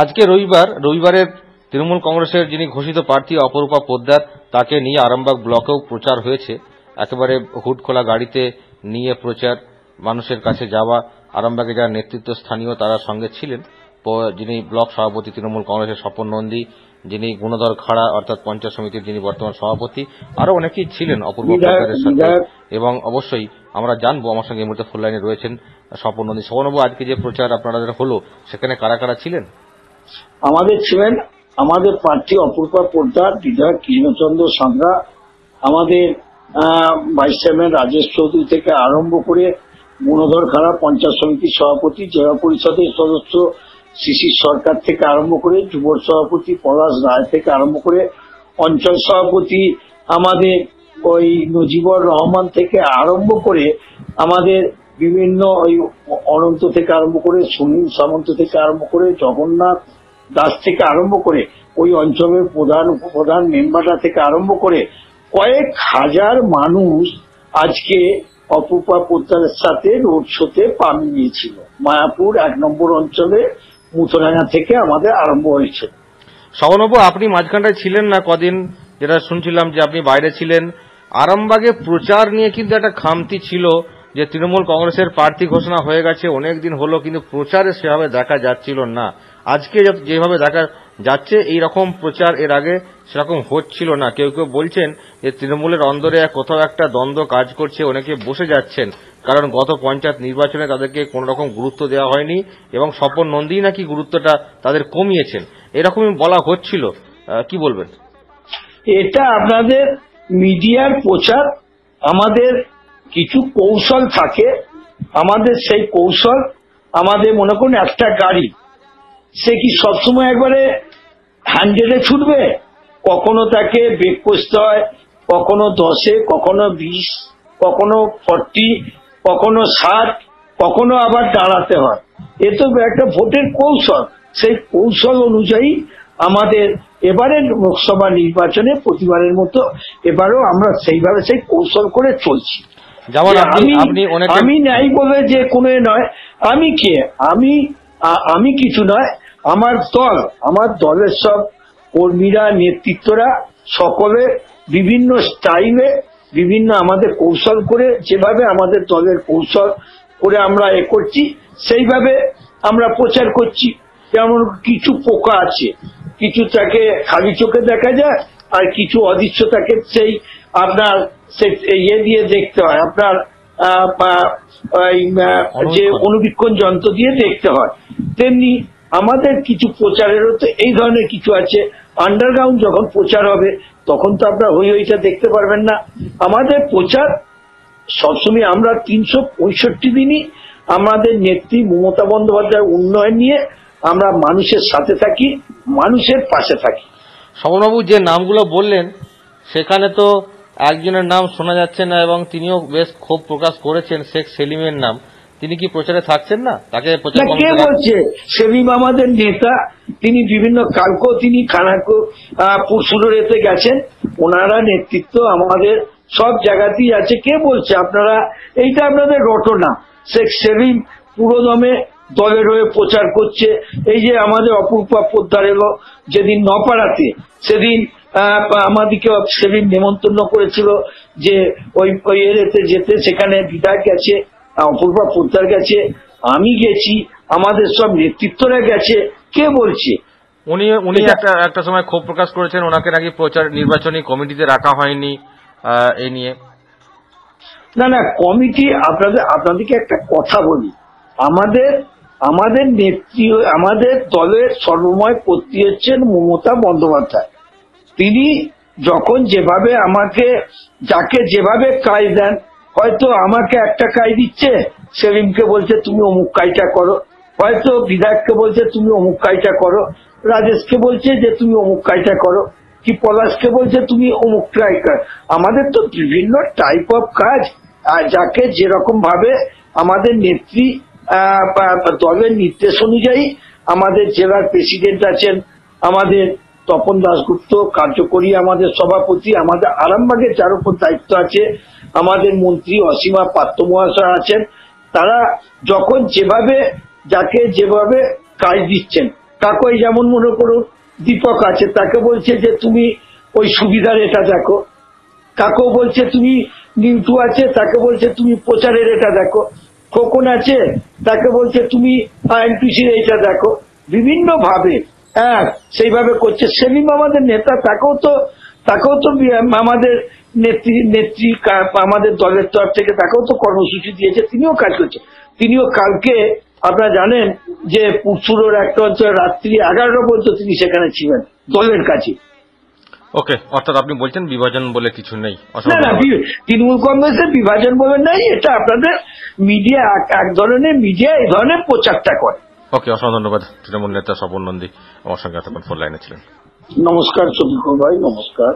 আজকে রবিবার রবিবারের তৃণমূল কংগ্রেসের যিনি ঘোষিত প্রার্থী অপরূপা পোদ্দার তাকে নিয়ে আরামবাগ ব্লকেও প্রচার হয়েছে। একেবারে হুড খোলা গাড়িতে নিয়ে প্রচার মানুষের কাছে যাওয়া আরামবাগে যারা নেতৃত্ব স্থানীয় তারা সঙ্গে ছিলেন। যিনি ব্লক সভাপতি তৃণমূল কংগ্রেসের স্বপন নন্দী যিনি গুণধর খাড়া অর্থাৎ পঞ্চায়েত সমিতির যিনি বর্তমান সভাপতি আরও অনেকেই ছিলেন অপূর্ব পোদ্দারের সাথে। এবং অবশ্যই আমরা জানব আমার সঙ্গে এই মুহূর্তে ফুল লাইনে রয়েছেন স্বপন নন্দী। স্বপনবাবু আজকে যে প্রচার আপনাদের হলো সেখানে কারা কারা ছিলেন? আমাদের ছিলেন আমাদের প্রার্থী অপূর্বা পোদ্দার বিধায়ক কৃষ্ণচন্দ্র সাঁতরা, আমাদের ভাইস চেয়ারম্যান রাজেশ চৌধুরী থেকে আরম্ভ করে গুণধর খাড়া, পঞ্চায়েত সমিতির সভাপতি, জেলা পরিষদের সদস্য শিশির সরকার থেকে আরম্ভ করে যুব সভাপতি পলাশ রায় থেকে আরম্ভ করে অঞ্চল সভাপতি আমাদের ওই নজিবর রহমান থেকে আরম্ভ করে আমাদের বিভিন্ন ওই অনন্ত থেকে আরম্ভ করে সুনীল সামন্ত থেকে আরম্ভ করে জগন্নাথ দাস থেকে আরম্ভ করে ওই অঞ্চলের প্রধান উপপ্রধান মেম্বাররা থেকে আরম্ভ করে কয়েক হাজার মানুষ আজকে অপূপা পোদ্দারের সাথে রোড শোতে পা মিলিয়েছিল। মায়াপুর এক নম্বর অঞ্চলে মুথরাঙা থেকে আমাদের আরম্ভ হয়েছে। শ্রবণবাবু আপনি মাঝখানটায় ছিলেন না কদিন? যেটা শুনছিলাম যে আপনি বাইরে ছিলেন। আরামবাগে প্রচার নিয়ে কিন্তু একটা খামতি ছিল। যে তৃণমূল কংগ্রেসের প্রার্থী ঘোষণা হয়ে গেছে, অনেক দিন হলো কিন্তু প্রচারে সেভাবে দেখা যাচ্ছিল না। আজকে যেভাবে দেখা যাচ্ছে এই রকম প্রচার এর আগে সেরকম হচ্ছিল না। কেউ কেউ বলছেন যে তৃণমূলের অন্দরে কোথাও একটা দ্বন্দ্ব কাজ করছে, অনেকে বসে যাচ্ছেন। কারণ গত পঞ্চায়েত নির্বাচনে তাদেরকে কোনো রকম গুরুত্ব দেওয়া হয়নি এবং স্বপন নন্দী নাকি গুরুত্বটা তাদের কমিয়েছেন। এরকমই বলা হচ্ছিল। কি বলবেন? এটা আপনাদের মিডিয়ার প্রচার, আমাদের কিছু কৌশল থাকে। আমাদের সেই কৌশল, আমাদের মনে করুন একটা গাড়ি, সে কি সবসময় একবারে হান্ড্রেডে ছুটবে? কখনো তাকে ব্রেক করতে হয়, কখনো দশে, কখনো বিশ, কখনো ফর্টি, কখনো ষাট, কখনো আবার দাঁড়াতে হয়। এ তো একটা ভোটের কৌশল। সেই কৌশল অনুযায়ী আমাদের এবারে লোকসভা নির্বাচনে প্রতিবারের মতো এবারও আমরা সেইভাবে সেই কৌশল করে চলছি। যেমন আপনি আমি- আপনি অনেক আমি নাই বলে যে কোনো নয় আমি কে? আমি আমি কিছু নয় আমার দল আমার দলের সব কর্মীরা নেতৃত্বরা সকলে বিভিন্ন স্টাইলে বিভিন্ন আমাদের কৌশল করে যেভাবে আমাদের দলের কৌশল করে আমরা এ করছি সেইভাবে আমরা প্রচার করছি। যেমন কিছু পোকা আছে কিছু তাকে খালি চোখে দেখা যায় আর কিছু অদৃশ্য তাকে সেই আপনার ইয়ে দিয়ে দেখতে হয় আপনার যে অনুবীক্ষণ যন্ত্র দিয়ে দেখতে হয়। তেমনি আমাদের কিছু প্রচারেরও তো এই ধরনের কিছু আছে। আন্ডারগ্রাউন্ড যখন প্রচার হবে তখন তো আপনার হই হইটা দেখতে পারবেন না। আমাদের প্রচার সবসময় আমরা তিনশো পঁয়ষট্টি দিনই আমাদের নেত্রী মমতা বন্দ্যোপাধ্যায়ের উন্নয়ন নিয়ে আমরা মানুষের সাথে থাকি মানুষের পাশে থাকি। শ্রবণবাবু যে নামগুলো বললেন সেখানে তো একজনের নাম শোনা যাচ্ছে না এবং তিনিও বেশ ক্ষোভ প্রকাশ করেছেন শেখ সেলিমের নাম। তিনি কি প্রচারে থাকছেন না? তাকে প্রচার কে বলছে? সেলিম আমাদের নেতা তিনি বিভিন্ন কালকেও তিনি খানাকো পুরসুরেতে গেছেন। ওনারা নেতৃত্ব আমাদের সব জায়গাতেই আছে। কে বলছে? আপনারা এইটা আপনাদের রটনা। শেখ সেলিম পুরোদমে দলের হয়ে প্রচার করছে। এই যে আমাদের অপূর্বা পোদ্দার এলো যেদিন নপাড়াতে সেদিন আমাদেরকে সেদিন নেমন্তন্ন করেছিল যে ওই ওই যেতে সেখানে বিধায়ক গেছে অপূর্বা পোদ্দার গেছে আমি গেছি আমাদের সব নেতৃত্বরা গেছে কে বলছে? উনি উনি একটা একটা সময় ক্ষোভ প্রকাশ করেছেন ওনাকে নাকি প্রচার নির্বাচনী কমিটিতে রাখা হয়নি এই নিয়ে। না না কমিটি আপনাদের আপনাদেরকে একটা কথা বলি। আমাদের আমাদের নেত্রী, আমাদের দলের সর্বময় কর্তৃ হচ্ছেন মমতা বন্দ্যোপাধ্যায়। তিনি যখন যেভাবে আমাকে, যাকে যেভাবে কাজ দেন, হয়তো আমাকে একটা কাজ দিচ্ছে, সেলিমকে বলছে, তুমি অমুক কাজটা করো। হয়তো বিধায়ককে বলছে, তুমি অমুক কাজটা করো। রাজেশকে বলছে যে, তুমি অমুক কাজটা করো। কি পলাশকে বলছে, তুমি অমুক ট্রাই কর। আমাদের তো বিভিন্ন টাইপ অফ কাজ, আর যাকে যেরকম ভাবে আমাদের নেত্রী দলের নির্দেশ অনুযায়ী আমাদের জেলার প্রেসিডেন্ট আছেন, আমাদের তপন দাসগুপ্ত কার্যকরী আমাদের সভাপতি, আমাদের আরামবাগের যার উপর দায়িত্ব আছে, আমাদের মন্ত্রী অসীমা পাত্র মহাশয় আছেন। তারা যখন যেভাবে, যাকে যেভাবে কাজ দিচ্ছেন কাকু যেমন মনে করুন, দীপক আছে, তাকে বলছে যে তুমি ওই সুবিধার এটা দেখো। কাকু বলছে তুমি নিউটু আছে, তাকে বলছে তুমি প্রচারের এটা দেখো। খোকন আছে তাকে বলছে তুমি আইএনটিসির এইটা দেখো। বিভিন্ন ভাবে হ্যাঁ সেইভাবে করছে। সেলিম আমাদের নেতা তাকেও তো তাকেও তো আমাদের নেত্রী নেত্রী আমাদের দলের তরফ থেকে তাকেও তো কর্মসূচি দিয়েছে তিনিও কাজ করছে। তিনিও কালকে আপনারা জানেন যে পুরসুরের একটা অঞ্চলে রাত্রি এগারোটা পর্যন্ত তিনি সেখানে ছিলেন দলের কাছে। ওকে অর্থাৎ আপনি বলছেন বিভাজন বলে কিছু নেই না তৃণমূল কংগ্রেসের বিভাজন বলে নাই এটা আপনাদের মিডিয়া এক- এক ধরনের মিডিয়া এই ধরনের প্রচারটা করে। ওকে অসংখ্য ধন্যবাদ। তৃণমূল নেতা স্বপন নন্দী আমার সঙ্গে এতক্ষণ ফোন লাইনে ছিলেন। নমস্কার শফিকুল ভাই নমস্কার।